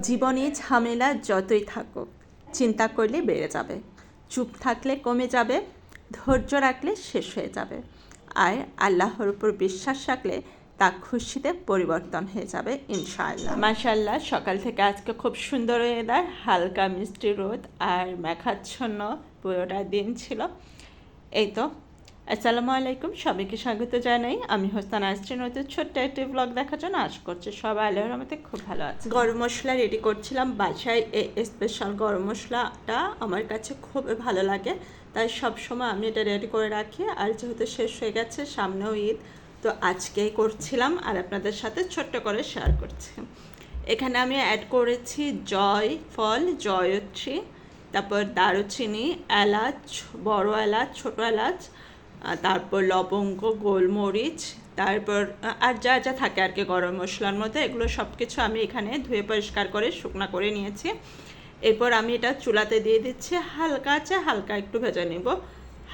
জীবনে ঝামেলা যতই থাকুক, চিন্তা করলে বেড়ে যাবে। চুপ থাকলে কমে যাবে, ধৈর্য রাখলে শেষ হয়ে যাবে। আর আল্লাহর উপর বিশ্বাস রাখলে তা খুশিতে পরিবর্তন হয়ে যাবে, ইনশাআল্লাহ। মাশাল্লাহ সকাল থেকে আজকে খুব সুন্দর ওয়েদার হালকা মিষ্টি রোদ আর মেঘাচ্ছন্ন পুরোটা দিন ছিল। এই তো আসসালামু আলাইকুম, সবাইকে স্বাগত জানাই। আমি হোস্তান আসছি নতুন ছোট্ট একটি ব্লগ দেখার জন্য আশ করছি সবাই আল্লাহর রহমতে খুব ভালো আছে গরম মশলা রেডি করছিলাম, বাসায় এই স্পেশাল গরম মশলাটা আমার কাছে খুব ভালো লাগে, তাই সব সময় আমি এটা রেডি করে রাখি, আর যেহেতু শেষ হয়ে গেছে, সামনেও ঈদ, তো আজকেই করছিলাম, আর আপনাদের সাথে ছোট্ট করে শেয়ার করছি। এখানে আমি অ্যাড করেছি জয় ফল, জয়ত্রী, তারপর দারুচিনি, এলাচ, বড় এলাচ, ছোট এলাচ তারপর লবঙ্গ, গোলমরিচ, তারপর আর যা যা থাকে আর কি গরম মশলার মধ্যে, এগুলো সব কিছু আমি এখানে ধুয়ে পরিষ্কার করে, শুকনা করে নিয়েছি। এরপর আমি এটা চুলাতে দিয়ে দিচ্ছি, হালকা আছে, হালকা একটু ভেজে নিব।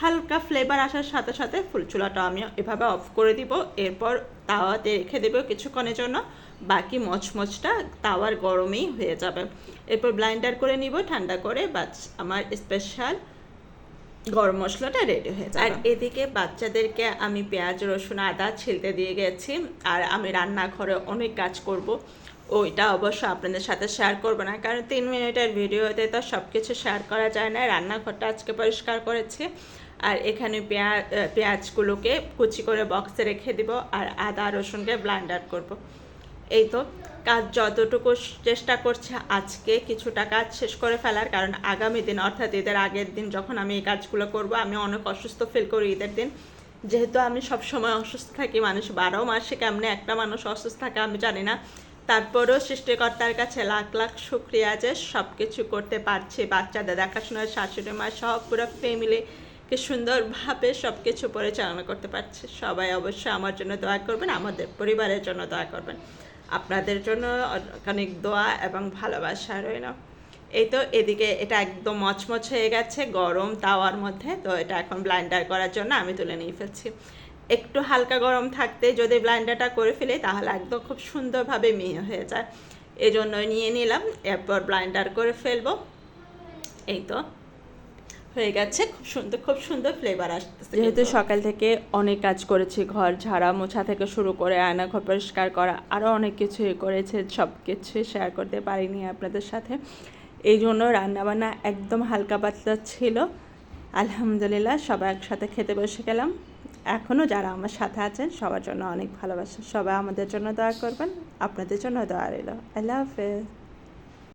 হালকা ফ্লেভার আসার সাথে সাথে ফুল চুলাটা আমি এভাবে অফ করে দিব। এরপর তাওয়াতে রেখে দেবো কিছুক্ষণের জন্য, বাকি মচমচটা তাওয়ার গরমেই হয়ে যাবে। এরপর ব্লাইন্ডার করে নিব, ঠান্ডা করে, বাস, আমার স্পেশাল গরম মশলাটা রেডি হয়ে যায় আর এদিকে বাচ্চাদেরকে আমি পেঁয়াজ, রসুন, আদা ছিলতে দিয়ে গেছি। আর আমি রান্নাঘরে অনেক কাজ করব। ওইটা অবশ্য আপনাদের সাথে শেয়ার করব না, কারণ তিন মিনিটের ভিডিওতে তো সব কিছু শেয়ার করা যায় না। রান্নাঘরটা আজকে পরিষ্কার করেছি। আর এখানে পেঁয়াজ পেঁয়াজগুলোকে কুচি করে বক্সে রেখে দিব। আর আদা, রসুনকে ব্লান্ডার করব। এই তো, কাজ যতটুকু চেষ্টা করছে আজকে কিছুটা কাজ শেষ করে ফেলার কারণ আগামী দিন, অর্থাৎ ঈদের আগের দিন যখন আমি এই কাজগুলো করব, আমি অনেক অসুস্থ ফিল করি ঈদের দিন। যেহেতু আমি সব সময় অসুস্থ থাকি, মানুষ বারো মাসে কেমনে একটা মানুষ অসুস্থ থাকে আমি জানি না। তারপরেও সৃষ্টিকর্তার কাছে লাখ লাখ শুক্রিয়া যে সব কিছু করতে পারছি। বাচ্চাদের দেখাশোনা, শাশুড়ি মা সব পুরো ফ্যামিলিকে সুন্দরভাবে সব কিছু পরিচালনা করতে পারছে। সবাই অবশ্যই আমার জন্য দোয়া করবেন, আমাদের পরিবারের জন্য দোয়া করবেন। আপনাদের জন্য অনেক দোয়া এবং ভালোবাসা রইল। এই তো এদিকে এটা একদম মচমচ হয়ে গেছে, গরম তাওয়ার মধ্যে, তো এটা এখন ব্লাইন্ডার করার জন্য আমি তুলে নিয়ে ফেলছি। একটু হালকা গরম থাকতে যদি ব্লাইন্ডারটা করে ফেলি তাহলে একদম খুব সুন্দরভাবে মিহি হয়ে যায়। এই জন্য নিয়ে নিলাম, এরপর ব্লাইন্ডার করে ফেলব। এই তো। হয়ে গেছে। খুব সুন্দর খুব সুন্দর ফ্লেভার আসতেছে যেহেতু সকাল থেকে অনেক কাজ করেছি ঘর ঝাড়া মোছা থেকে শুরু করে আয়না ঘর পরিষ্কার করা আরও অনেক কিছু করেছে সব কিছু শেয়ার করতে পারিনি আপনাদের সাথে। এই জন্য রান্নাবান্না একদম হালকা পাতলা ছিল। আলহামদুলিল্লাহ সবাই একসাথে খেতে বসে গেলাম। এখনও যারা আমার সাথে আছেন সবার জন্য অনেক ভালোবাসা। সবাই আমাদের জন্য দোয়া করবেন আপনাদের জন্য দোয়া রইল। আল্লাহ হাফেজ।